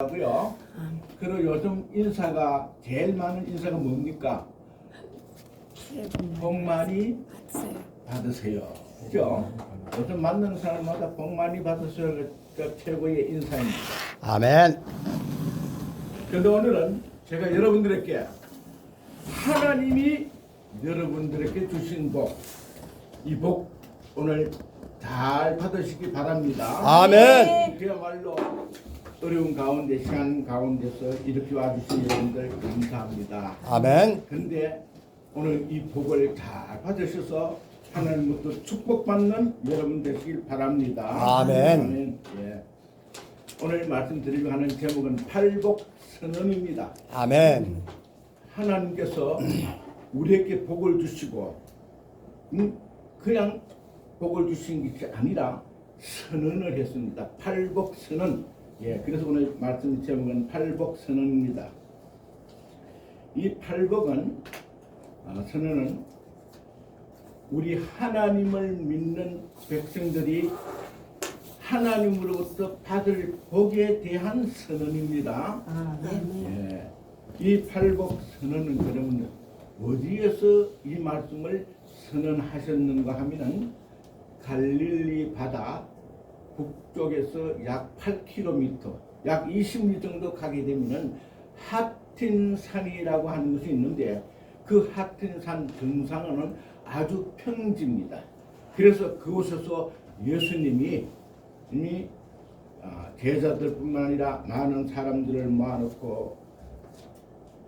하고요. 그리고 요즘 인사가 제일 많은 인사가 뭡니까? 복복 많이 받으세요. 받으세요. 그죠? 요즘 만나는 사람마다 복 많이 받으세요가 최고의 인사입니다. 아멘. 그런데 오늘은 제가 여러분들에게 하나님이 여러분들에게 주신 복, 이 복 오늘 잘 받으시기 바랍니다. 아멘. 그야말로 어려운 가운데 시간 가운데서 이렇게 와주신 여러분들 감사합니다. 아멘. 근데 오늘 이 복을 잘 받으셔서 하나님부터 축복받는 여러분 되시길 바랍니다. 아멘. 예. 오늘 말씀드리려 하는 제목은 팔복 선언입니다. 아멘. 하나님께서 우리에게 복을 주시고 음, 그냥 복을 주신 것이 아니라 선언을 했습니다. 팔복 선언. 예, 그래서 오늘 말씀 제목은 팔복 선언입니다. 이 팔복은 아, 선언은 우리 하나님을 믿는 백성들이 하나님으로부터 받을 복에 대한 선언입니다. 아, 네. 예. 이 팔복 선언은 여러분 어디에서 이 말씀을 선언하셨는가 하면은 갈릴리 바다 북쪽에서 약 8km, 약 20리 정도 가게 되면은 하틴산이라고 하는 것이 있는데 그 하틴산 정상은 아주 평지입니다. 그래서 그곳에서 예수님이 이미 아, 제자들뿐만 아니라 많은 사람들을 모아놓고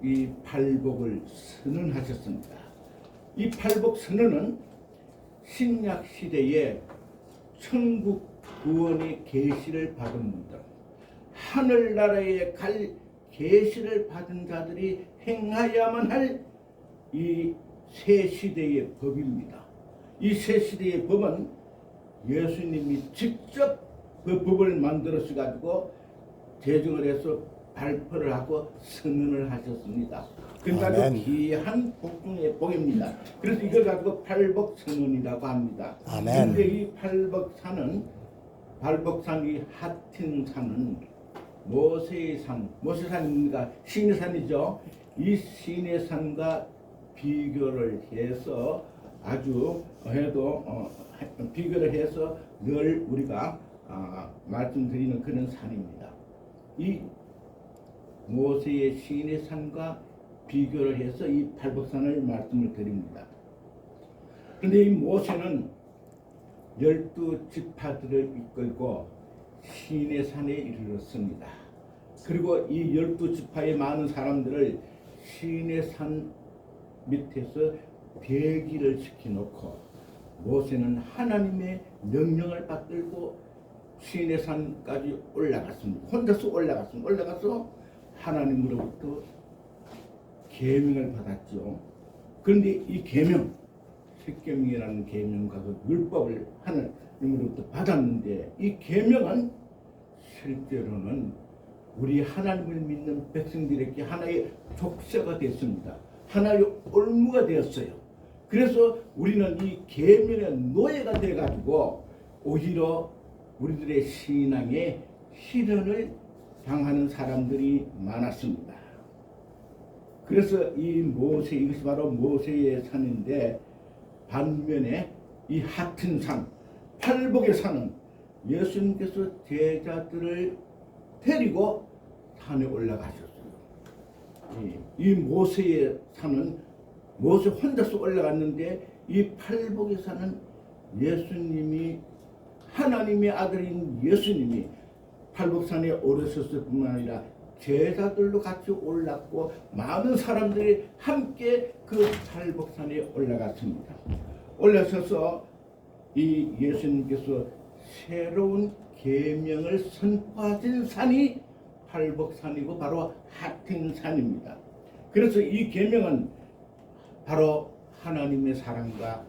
이 팔복을 선언하셨습니다. 이 팔복 선언은 신약 시대에 천국 구원의 계시를 받은 분들, 하늘나라에 갈 계시를 받은 자들이 행하야만 할 이 새 시대의 법입니다. 이 새 시대의 법은 예수님이 직접 그 법을 만들어서 가지고 제정을 해서 발표를 하고 선언을 하셨습니다. 그러니까. 귀한 복 중의 복입니다. 그래서 이걸 가지고 팔복 선언이라고 합니다. 아멘. 근데 이 팔복산은 발복산 이 하틴산은 모세의 산, 모세산입니까? 신의 산이죠. 이 신의 산과 비교를 해서 아주 해도 어, 비교를 해서 늘 우리가 아, 말씀드리는 그런 산입니다. 이 모세의 신의 산과 비교를 해서 이 팔복산을 말씀을 드립니다. 그런데 이 모세는 열두 지파들을 이끌고 신의 산에 이르렀습니다. 그리고 이 열두 지파의 많은 사람들을 신의 산 밑에서 대기를 시켜놓고 모세는 하나님의 명령을 받들고 신의 산까지 올라갔습니다. 혼자서 올라갔습니다. 올라가서 하나님으로부터 계명을 받았죠. 그런데 이 계명, 십계명이라는 계명과 그 율법을 하나님으로부터 받았는데 이 계명은 실제로는 우리 하나님을 믿는 백성들에게 하나의 족쇄가 됐습니다. 하나의 올무가 되었어요. 그래서 우리는 이 계명의 노예가 돼 가지고 오히려 우리들의 신앙에 시련을 당하는 사람들이 많았습니다. 그래서 이 모세 이것이 바로 모세의 산인데 반면에 이 하튼 산 팔복의 산은 예수님께서 제자들을 데리고 산에 올라가셨어요. 이, 이 모세의 산은 모세 혼자서 올라갔는데 이 팔복의 산은 예수님이 하나님의 아들인 예수님이 팔복산에 오르셨을 뿐만 아니라 제자들도 같이 올랐고 많은 사람들이 함께 그 팔복산에 올라갔습니다. 올라서서 이 예수님께서 새로운 계명을 선포하신 산이 팔복산이고 바로 하틴산입니다. 그래서 이 계명은 바로 하나님의 사랑과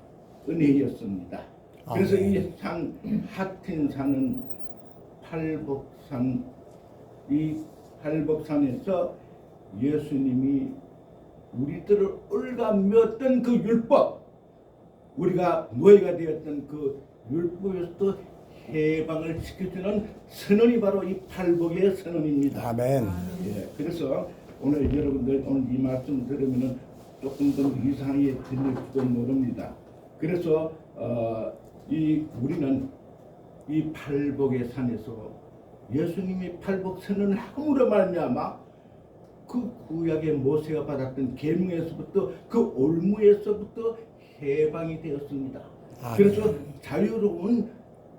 은혜였습니다. 그래서 아멘. 이산 하틴산은 팔복산 이 팔복산에서 예수님이 우리들을 올가매었던 그 율법 우리가 노예가 되었던 그 율법에서도 해방을 시켜주는 선언이 바로 이 팔복의 선언입니다. 아멘. 예, 그래서 오늘 여러분들 오늘 이 말씀 들으면은 조금 더 이상하게 들릴지도 모릅니다. 그래서 어, 이 우리는 이 팔복의 산에서 예수님이 팔복 선언을 함으로 말미암아 그 구약의 모세가 받았던 계명에서부터 그 올무에서부터 해방이 되었습니다. 아멘. 그래서 자유로운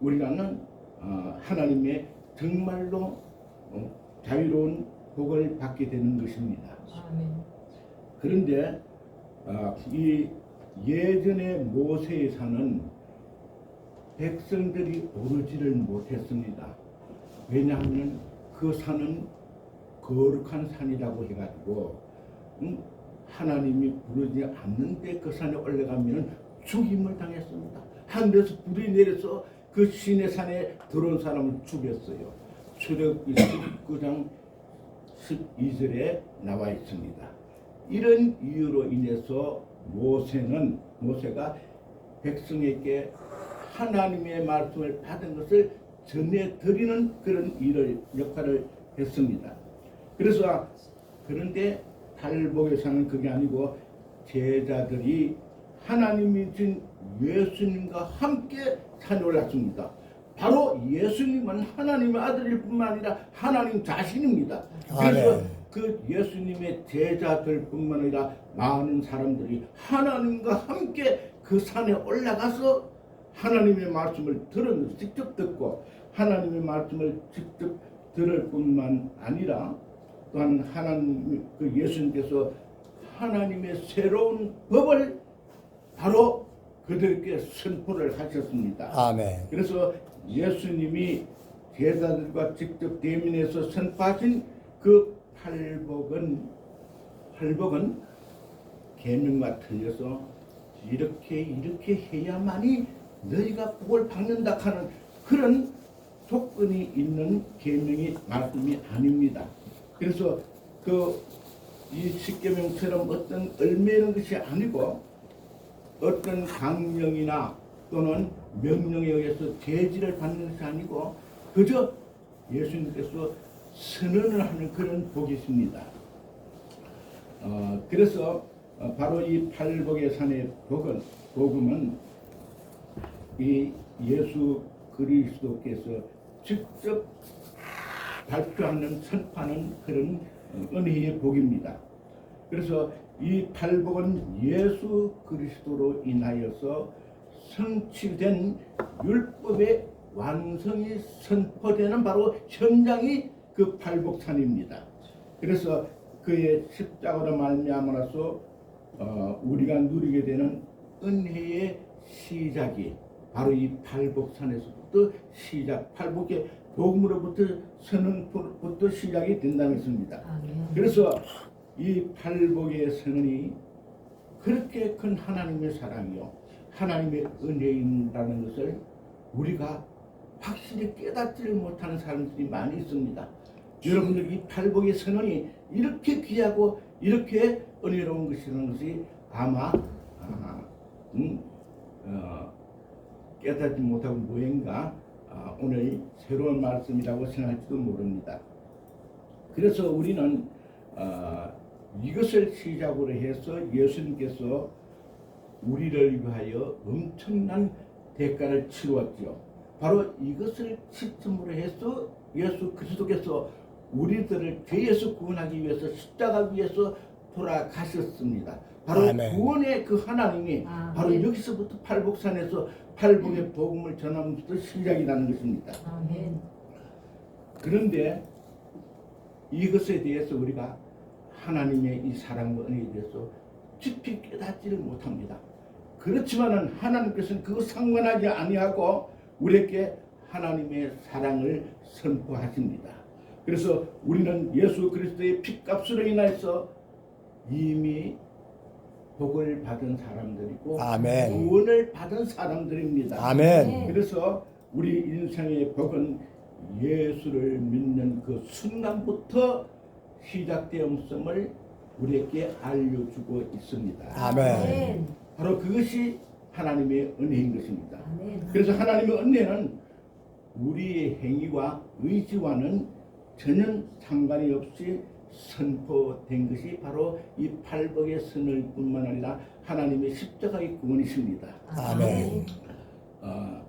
우리라는 어, 하나님의 정말로 어, 자유로운 복을 받게 되는 것입니다. 아멘. 그런데 아, 이 예전의 모세의 산은 백성들이 오르지를 못했습니다. 왜냐하면 그 산은 거룩한 산이라고 해가지고 음, 하나님이 부르지 않는데 그 산에 올라가면 죽임을 당했습니다. 하늘에서 불이 내려서 그 신의 산에 들어온 사람을 죽였어요. 출애굽기 19장 12절에 나와 있습니다. 이런 이유로 인해서 모세는 모세가 백성에게 하나님의 말씀을 받은 것을 전해 드리는 그런 일을 역할을 했습니다. 그래서 그런데 탈복에서는 그게 아니고 제자들이 하나님이 준 예수님과 함께 산에 올랐습니다. 바로 예수님은 하나님의 아들일 뿐만 아니라 하나님 자신입니다. 그래서 아멘. 그 예수님의 제자들 뿐만 아니라 많은 사람들이 하나님과 함께 그 산에 올라가서 하나님의 말씀을 들으면서 직접 듣고 하나님의 말씀을 직접 들을 뿐만 아니라 또한 하나님 그 예수님께서 하나님의 새로운 법을 바로 그들에게 선포를 하셨습니다. 아멘. 그래서 예수님이 제자들과 직접 대면해서 선포하신 그 팔복은 팔복은 계명과 틀려서 이렇게 이렇게 해야만이 너희가 복을 받는다 하는 그런 조건이 있는 계명이 말씀이 아닙니다. 그래서 그 이 십계명처럼 어떤 얼매는 것이 아니고 어떤 강령이나 또는 명령에 의해서 제지를 받는 것이 아니고 그저 예수님께서 선언을 하는 그런 복이십니다. 어, 그래서 어, 바로 이 팔복의 산의 복은 복음은 이 예수 그리스도께서 직접 발표하는 선포하는 그런 어, 은혜의 복입니다. 그래서 이 팔복은 예수 그리스도로 인하여서 성취된 율법의 완성이 선포되는 바로 현장이 그 팔복산입니다. 그래서 그의 십자가로 말미암아서 어, 우리가 누리게 되는 은혜의 시작이 바로 이 팔복산에서부터 시작, 팔복의 복음으로부터 선언부터 시작이 된다는 것입니다. 아멘. 그래서 이 팔복의 선언이 그렇게 큰 하나님의 사랑이요 하나님의 은혜인다는 것을 우리가 확실히 깨닫지를 못하는 사람들이 많이 있습니다. 여러분들 이 팔복의 선언이 이렇게 귀하고 이렇게 은혜로운 것이라는 것이 아마 아, 음, 어, 깨닫지 못하고 무언가 아, 오늘 새로운 말씀이라고 생각할지도 모릅니다. 그래서 우리는 어, 이것을 시작으로 해서 예수님께서 우리를 위하여 엄청난 대가를 치루었죠. 바로 이것을 시점으로 해서 예수 그리스도께서 우리들을 죄에서 구원하기 위해서 십자가 위에서 돌아가셨습니다. 바로 아멘. 구원의 그 하나님이 아멘. 바로 여기서부터 팔복산에서 팔복의 복음을 전하면서 시작이라는 것입니다. 아멘. 그런데 이것에 대해서 우리가 하나님의 이 사랑과 은혜에 대해서 깊이 깨닫지를 못합니다. 그렇지만은 하나님께서는 그거 상관하지 아니하고 우리에게 하나님의 사랑을 선포하십니다. 그래서 우리는 예수 그리스도의 피값으로 인해서 이미 복을 받은 사람들이고 아멘. 구원을 받은 사람들입니다. 아멘. 그래서 우리 인생의 복은 예수를 믿는 그 순간부터 시작되었음을 우리에게 알려주고 있습니다. 우리의 행위와 의지와는 전혀 상관이 없이 선포된 것이 바로 이 팔복의 선을 뿐만 아니라 하나님의 십자가의 구원이십니다. 아멘. 어,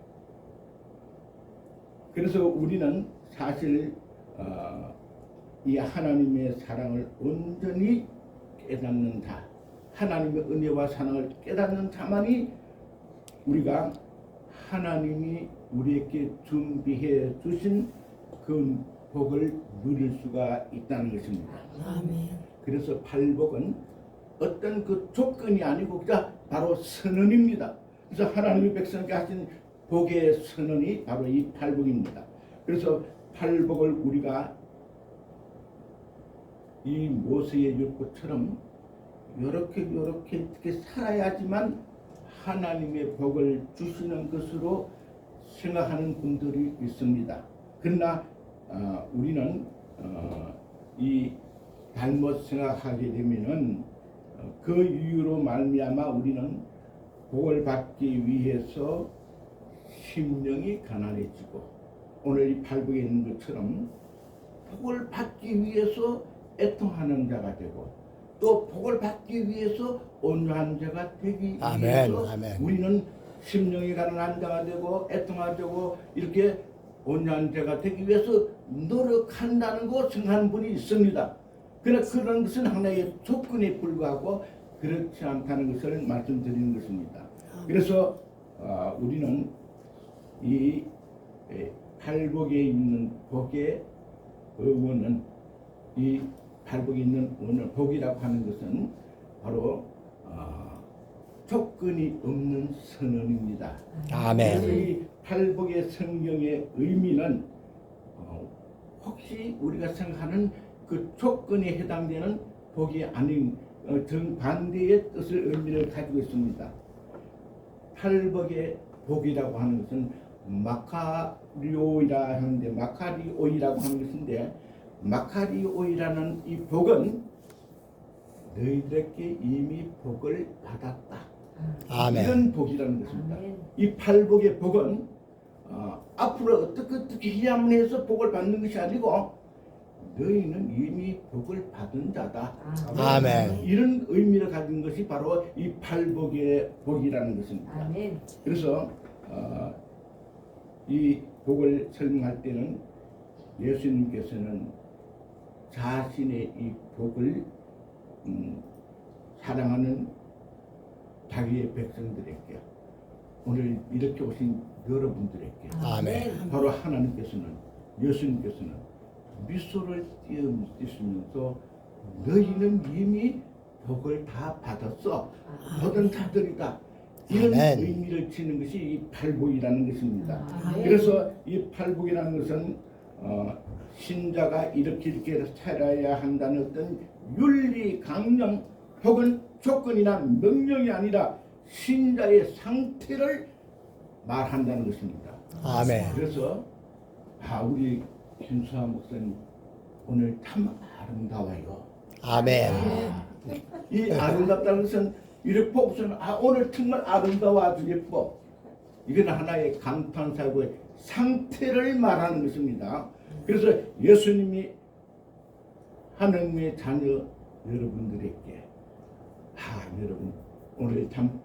그래서 우리는 사실 어, 이 하나님의 사랑을 온전히 깨닫는다. 하나님의 은혜와 사랑을 깨닫는 자만이 우리가 하나님이 우리에게 준비해 주신 그 복을 누릴 수가 있다는 것입니다. 아멘. 그래서 팔복은 어떤 그 조건이 아니고 그냥 바로 선언입니다. 그래서 하나님의 백성에게 하신 복의 선언이 바로 이 팔복입니다. 그래서 팔복을 우리가 이 모세의 율법처럼 이렇게 이렇게 이렇게 살아야지만 하나님의 복을 주시는 것으로 생각하는 분들이 있습니다. 그러나 어, 우리는 어, 이 잘못 생각하게 되면은 어, 그 이유로 말미암아 우리는 복을 받기 위해서 심령이 가난해지고 오늘 이 팔복에 있는 것처럼 복을 받기 위해서 애통하는 자가 되고 또 복을 받기 위해서 온유한 자가 되기 아멘, 위해서 아멘. 우리는 심령이 가난한 자가 되고 애통하고 이렇게 자가 되기 위해서 노력한다는 거 생각하는 분이 있습니다. 그러나 그런 것은 하나의 조건에 불과하고 그렇지 않다는 것을 말씀드리는 것입니다. 그래서 어, 우리는 이 에, 팔복에 있는 복의 의원은 이 팔복에 있는 오늘 복이라고 하는 것은 바로 어, 조건이 없는 선언입니다. 아멘. 이 팔복의 성경의 의미는 어, 혹시 우리가 생각하는 그 조건에 해당되는 복이 아닌 어, 정반대의 뜻을 의미를 가지고 있습니다. 팔복의 복이라고 하는 것은 마카리오이라 하는데 마카리오이라고 하는 것인데 마카리오이라는 이 복은 너희들에게 이미 복을 받았다. 아멘. 이런 복이라는 것입니다. 아멘. 이 팔복의 복은 어, 앞으로 어떻게 어떻게 해야만 해서 복을 받는 것이 아니고 너희는 이미 복을 받은 자다. 아멘. 이런 의미를 가진 것이 바로 이 팔복의 복이라는 것입니다. 아멘. 그래서 어, 이 복을 설명할 때는 예수님께서는 자신의 이 복을 음, 사랑하는 자기의 백성들에게 오늘 이렇게 오신 여러분들에게 아멘. 바로 하나님께서는 예수님께서는 미소를 띄우시면서 너희는 이미 복을 다 받았어 받은 자들이다 이런 아멘. 의미를 지는 것이 이 팔복이라는 것입니다. 아멘. 그래서 이 팔복이라는 것은 어, 신자가 이렇게 이렇게 살아야 한다는 어떤 윤리 강령 혹은 조건이나 명령이 아니라 신자의 상태를 말한다는 것입니다. 아멘. 그래서 아 우리 김수아 목사님 오늘 참 아름다워요. 아멘. 이 아름답다는 것은 이렇게 복수는 아 오늘 정말 아름다워 아주 예뻐. 이건 하나의 감탄사고의 상태를 말하는 것입니다. 그래서 예수님이 하나님의 자녀 여러분들에게 아 여러분 오늘 참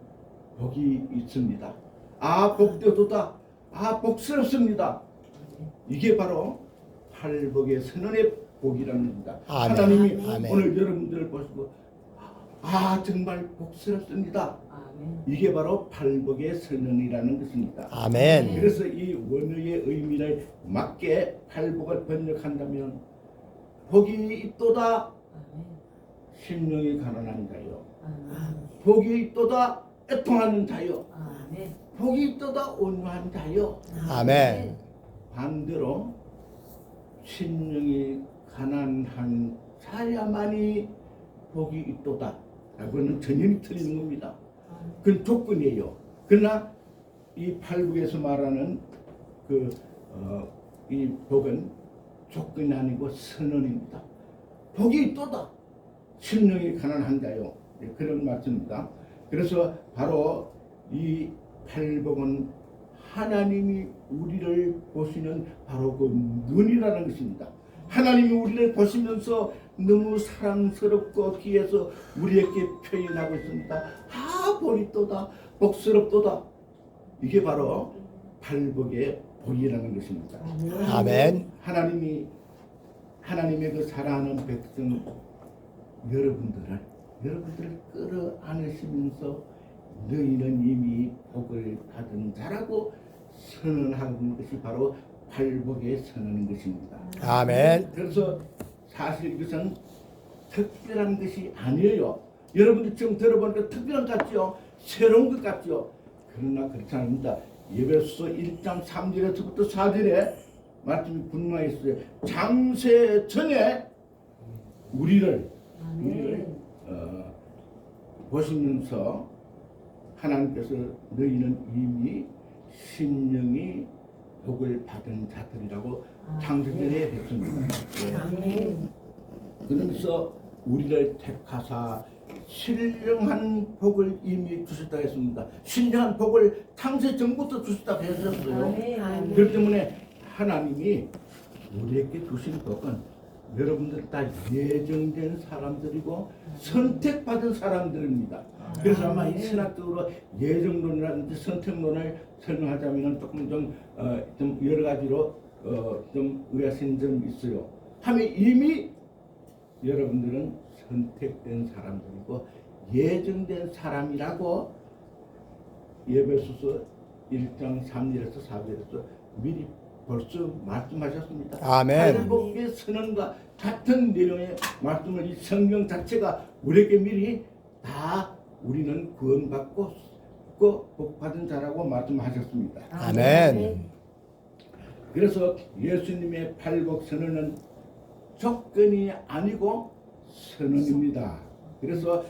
복이 있습니다. 아 복되도다. 아 복스럽습니다. 이게 바로 팔복의 선언의 복이라는 겁니다. 아멘. 하나님이 아멘. 오늘 여러분들을 보시고 아 정말 복스럽습니다. 아멘. 이게 바로 팔복의 선언이라는 것입니다. 아멘. 그래서 이 원어의 의미를 맞게 팔복을 번역한다면 복이 있도다. 심령이 가난한 자요 아멘. 복이 있도다 애통하는 자요. 아멘. 복이 있도다 온유한 자요. 아멘. 반대로 심령이 가난한 자야만이 복이 있도다. 라고는 전혀 틀린 겁니다. 그건 조건이에요. 그러나 이 팔국에서 말하는 그이 복은 조건이 아니고 선언입니다. 복이 있도다. 심령이 가난한 자요. 네, 그런 말씀입니다 그래서 바로 이 팔복은 하나님이 우리를 보시는 바로 그 눈이라는 것입니다. 하나님이 우리를 보시면서 너무 사랑스럽고 귀해서 우리에게 표현하고 있습니다. 아 보리또다 복스럽도다. 이게 바로 팔복의 복이라는 것입니다. 아멘. 하나님이 하나님의 그 사랑하는 백성 여러분들을 여러분들을 끌어안으시면서 너희는 이미 복을 받은 자라고 선언하는 것이 바로 팔복의 선언인 것입니다. 아멘. 그래서 사실 이것은 특별한 것이 아니에요. 여러분들 지금 들어보니까 특별한 것 같죠? 새로운 것 같죠? 그러나 그렇지 않습니다. 예배소 1장 3절에서부터 4절에 말씀이 분명히 있어요. 장세 전에 우리를 우리를 어, 보시면서 하나님께서 너희는 이미 심령이 복을 받은 자들이라고 창세전에 했습니다. 예. 아멘. 그러면서 우리를 택하사 신령한 복을 이미 주셨다 했습니다. 신령한 복을 창세 전부터 주셨다 했었어요. 그렇기 때문에 하나님이 우리에게 주신 복은 여러분들 다 예정된 사람들이고 선택받은 사람들입니다. 그래서 아마 이 신학적으로 예정론이라든지 선택론을 설명하자면 조금 좀, 어, 좀 여러 가지로 어, 좀 의아신 점이 있어요. 하면 이미 여러분들은 선택된 사람들이고 예정된 사람이라고 예배소서 1장 3절에서 4절에서 미리 벌써 말씀하셨습니다. 아멘. 팔복의 선언과 같은 내용의 말씀을 이 성경 자체가 우리에게 미리 다 우리는 구원받고 그 복받은 자라고 말씀하셨습니다. 아멘. 그래서 예수님의 팔복 선언은 조건이 아니고 선언입니다. 그래서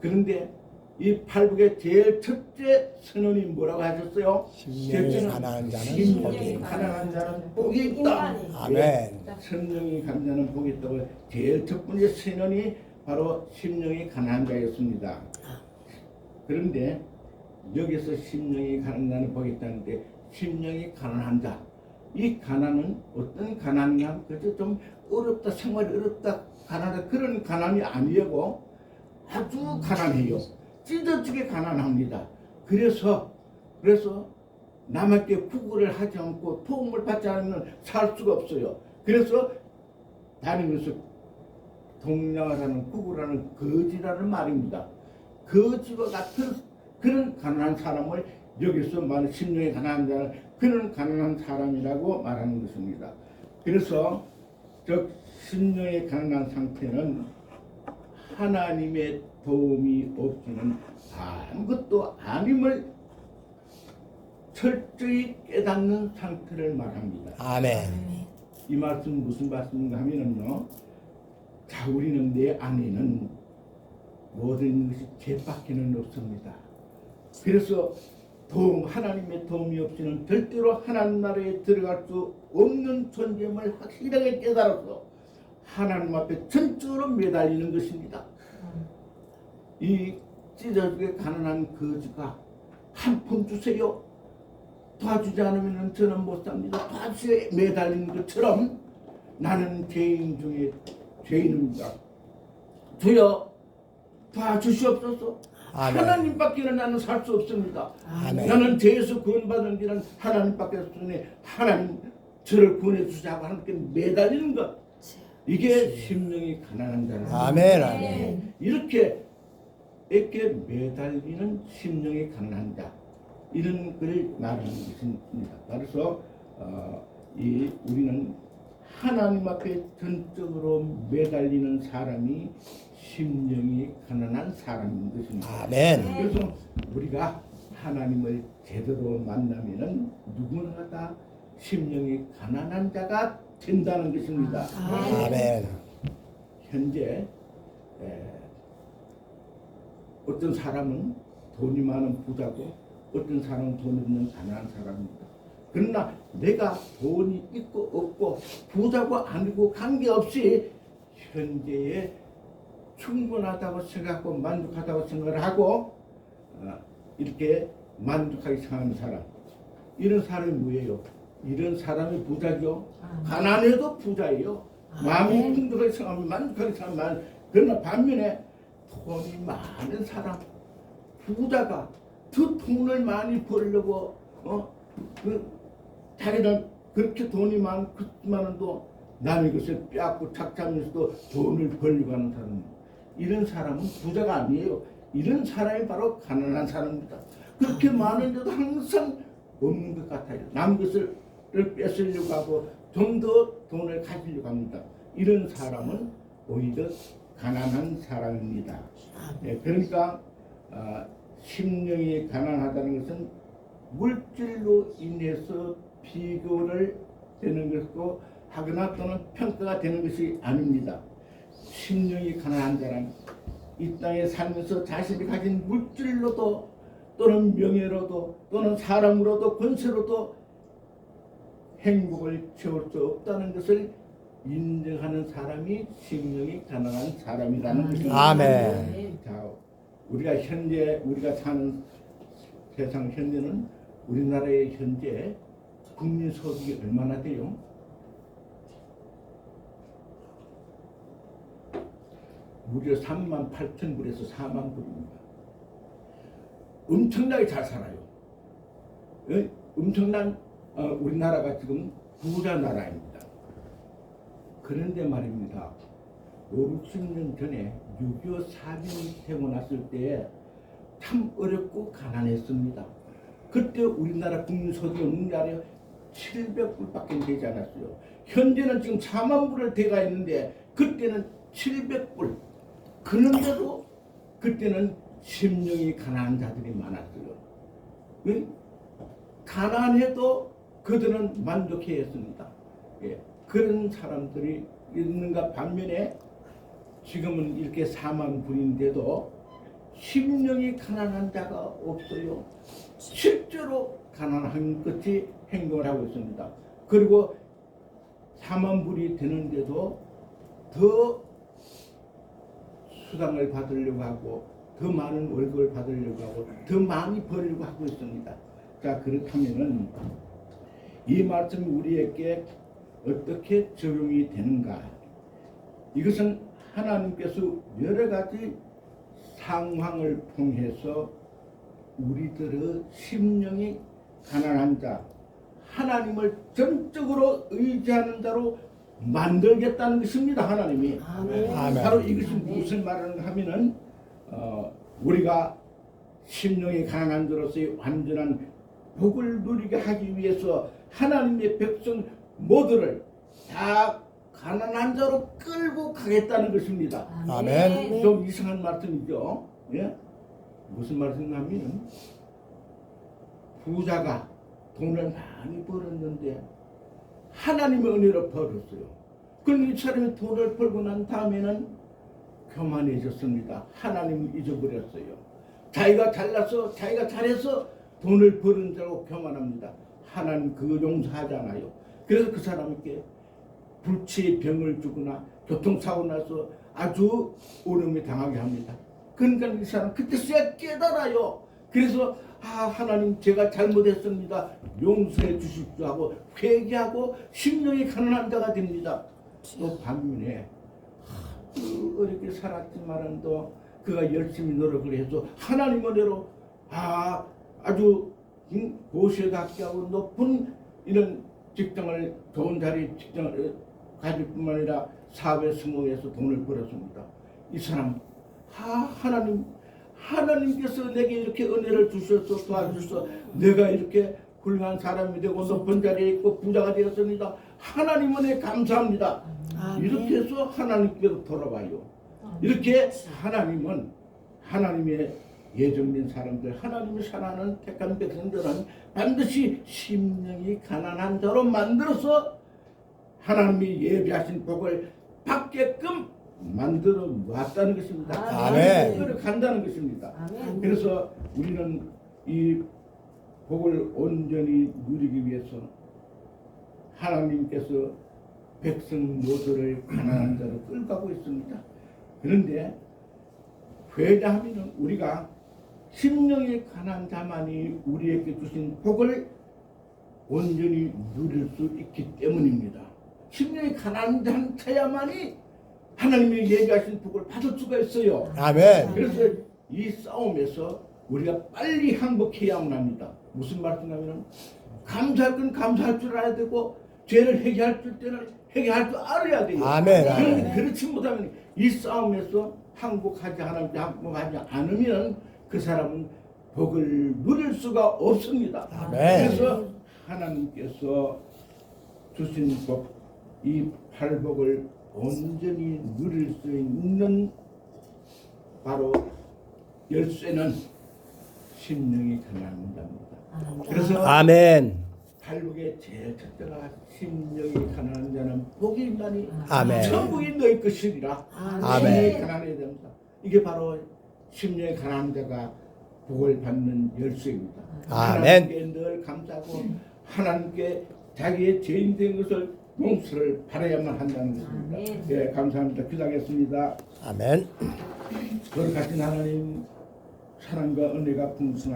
그런데 이 팔복의 제일 첫째 선언이 뭐라고 하셨어요? 심령이 첫째는 가난한 자는 복이 가난한 자는 복이 있다. 아멘. 성령이 가난한 복이 있다고 제일 첫 번째 선언이 바로 심령이 가난한 자였습니다. 그런데 여기서 심령이 가난한 복이 있다는데 심령이 가난한 자. 이 가난은 어떤 가난이냐? 그저 좀 어렵다, 생활이 어렵다, 가난하다 그런 가난이 아니고 아주 가난해요. 찢어지게 가난합니다. 그래서 그래서 남에게 구걸을 하지 않고 도움을 받지 않으면 살 수가 없어요. 그래서 다니면서 동양하라는 구구라는 거지라는 말입니다. 거지와 같은 그런 가난한 사람을 여기서 말하는 심령이 가난한 자는 그런 가난한 사람이라고 말하는 것입니다. 그래서 즉 심령의 가난한 상태는 하나님의 도움이 없이는 아무것도 아님을 철저히 깨닫는 상태를 말합니다. 아멘. 이 말씀 무슨 말씀인가 하면은요. 자 우리는 내 안에는 모든 것이 죄밖에는 없습니다. 그래서 도움 하나님의 도움이 없이는 절대로 하나님 나라에 들어갈 수 없는 존재임을 확실하게 깨달아서 하나님 앞에 전적으로 매달리는 것입니다. 이 찢어지게 가난한 거지가 한 푼 주세요. 도와주지 않으면 저는 못 삽니다. 도와주에 매달리는 것처럼 나는 죄인 중에 죄인입니다. 주여 도와주시옵소서. 아멘. 하나님밖에는 나는 살 수 없습니다. 아멘. 나는 죄에서 구원받은 길은 하나님밖에 없으니 하나님 저를 구원해 주자고 하나님께 매달리는 것. 이게 심령이 가난한 자는 아멘. 아멘. 이렇게 이렇게 매달리는 심령이 가난한 자 이런 글을 말하는 것입니다. 그래서 어, 이 우리는 하나님 앞에 전적으로 매달리는 사람이 심령이 가난한 사람인 것입니다. 아멘. 그래서 우리가 하나님을 제대로 만나면은 누구나 다 심령이 가난한 자가 된다는 것입니다. 아멘. 현재 에, 어떤 사람은 돈이 많은 부자고 어떤 사람은 돈 없는 가난한 사람입니다. 그러나 내가 돈이 있고 없고 부자고 아니고 관계없이 현재에 충분하다고 생각하고 만족하다고 생각을 하고 어, 이렇게 만족하게 사는 사람 이런 사람이 뭐예요? 이런 사람이 부자죠. 아. 가난해도 부자예요. 마음이 풍족하게 생각하면 만족하게 생각하면 그러나 반면에 돈이 많은 사람 부자가 더 돈을 많이 벌려고 어? 그 자기는 그렇게 돈이 많지만도 남의 것을 빼앗고 착잡면서도 돈을 벌려고 하는 사람 이런 사람은 부자가 아니에요. 이런 사람이 바로 가난한 사람입니다. 그렇게 많은데도 항상 없는 것 같아요. 남 것을 뺏으려고 하고 좀 더 돈을 가지려고 합니다. 이런 사람은 오히려 가난한 사람입니다. 예, 그러니까 아, 심령이 가난하다는 것은 물질로 인해서 비교를 되는 것도 하거나 또는 평가가 되는 것이 아닙니다. 심령이 가난한 자는 이 땅에 살면서 자신이 가진 물질로도 또는 명예로도 또는 사람으로도 권세로도 행복을 채울 수 없다는 것을 인정하는 사람이 심령이 가난한 사람이라는 것입니다. 아멘. 자, 우리가 현재 우리가 사는 세상 현재는 우리나라의 현재 국민 소득이 얼마나 돼요? 무려 3만 8천 불에서 4만 불입니다. 엄청나게 잘 살아요. 예? 엄청난 어, 우리나라가 지금 부자 나라입니다. 그런데 말입니다. 5, 60년 전에 6.25 사변이 태어났을 때 참 어렵고 가난했습니다. 그때 우리나라 없는 게 아니라 700불밖에 되지 않았어요. 현재는 지금 4만 불을 대가 있는데 그때는 700불. 그런데도 그때는 심령이 가난한 자들이 많았어요. 응? 가난해도 그들은 만족해 했습니다. 예. 그런 사람들이 있는가 반면에 지금은 이렇게 4만 불인데도 심령이 가난한 자가 없어요. 실제로 가난한 끝이 행동을 하고 있습니다. 그리고 4만 불이 되는데도 더 수당을 받으려고 하고 더 많은 월급을 받으려고 하고 더 많이 벌려고 하고 있습니다. 자 그렇다면은 이 말씀이 우리에게 어떻게 적용이 되는가? 이것은 하나님께서 여러 가지 상황을 통해서 우리들의 심령이 가난한 자, 하나님을 전적으로 의지하는 자로 만들겠다는 것입니다. 하나님이. 아멘. 바로 이것이. 무슨 말하는가 하면은 어, 우리가 심령이 가난한 자로서의 완전한 복을 누리게 하기 위해서 하나님의 백성 모두를 다 가난한 자로 끌고 가겠다는 것입니다. 아멘. 좀 이상한 말씀이죠. 예? 무슨 말씀이냐면 부자가 돈을 많이 벌었는데 하나님의 은혜로 벌었어요. 그럼 이 사람이 돈을 벌고 난 다음에는 교만해졌습니다. 하나님을 잊어버렸어요. 자기가 잘나서 자기가 잘해서 돈을 버는 자고 교만합니다. 하나님 그거 용서하잖아요. 그래서 그 사람에게 불치의 병을 주거나 교통사고 나서 아주 어려움에 당하게 합니다. 그러니까 이 사람 그때서야 깨달아요. 그래서 아 하나님 제가 잘못했습니다. 용서해 주십시오 하고 회개하고 심령이 가난한 자가 됩니다. 또 반면에 하, 그 어렵게 살았지만은 또 그가 열심히 노력을 해서 하나님 은혜로 아 아주 음, 고시에답게 하고 높은 이런 직장을 좋은 자리 직장을 가질 뿐만 아니라 사회 성공해서 돈을 벌었습니다. 이 사람 하, 하나님 하나님께서 내게 이렇게 은혜를 주셔서 도와주셔서 내가 이렇게 훌륭한 사람이 되고 높은 자리에 있고 부자가 되었습니다. 하나님 은혜 감사합니다. 아멘. 이렇게 해서 하나님께로 돌아와요. 이렇게 하나님은 하나님의 예정된 사람들, 하나님을 사랑하는 택한 백성들은 반드시 심령이 가난한 자로 만들어서 하나님이 예비하신 복을 받게끔 만들어 놨다는 것입니다. 아멘. 그걸 간다는 것입니다. 아멘. 그래서 우리는 이 복을 온전히 누리기 위해서 하나님께서 백성 모두를 가난한 자로 끌고 가고 있습니다. 그런데 회개하면 우리가 심령의 가난한 자만이 우리에게 주신 복을 온전히 누릴 수 있기 때문입니다. 심령이 가난한 자야만이 하나님이 얘기하신 복을 받을 수가 있어요. 아멘. 그래서 이 싸움에서 우리가 빨리 항복해야만 합니다. 무슨 말씀이냐면 감사할 건 감사할 줄 알아야 되고 죄를 회개할 줄 때는 회개할 줄 알아야 돼요. 아멘. 그런데 그렇지 못하면 이 싸움에서 항복하지 하나님께 항복하지 않으면 그 사람은 복을 누릴 수가 없습니다. 아멘. 그래서 하나님께서 주신 복, 이 팔복을 온전히 누릴 수 있는 바로 열쇠는 심령이 가난한 자입니다. 그래서 아멘. 팔복의 제일 첫째가 심령이 가난한 자는 복이 있나니 아멘. 천국이 너희 것이리라. 아멘. 심령이 가난해야 됩니다. 이게 바로 심령이 가난한 자가 복을 받는 열쇠입니다. 아멘. 하나님께 늘 감사하고 하나님께 자기의 죄인 된 것을 용서를 바라야만 한다는 것입니다. 아멘. 예, 감사합니다. 기도하겠습니다. 아멘. 거룩하신 하나님 사랑과 은혜가 풍성한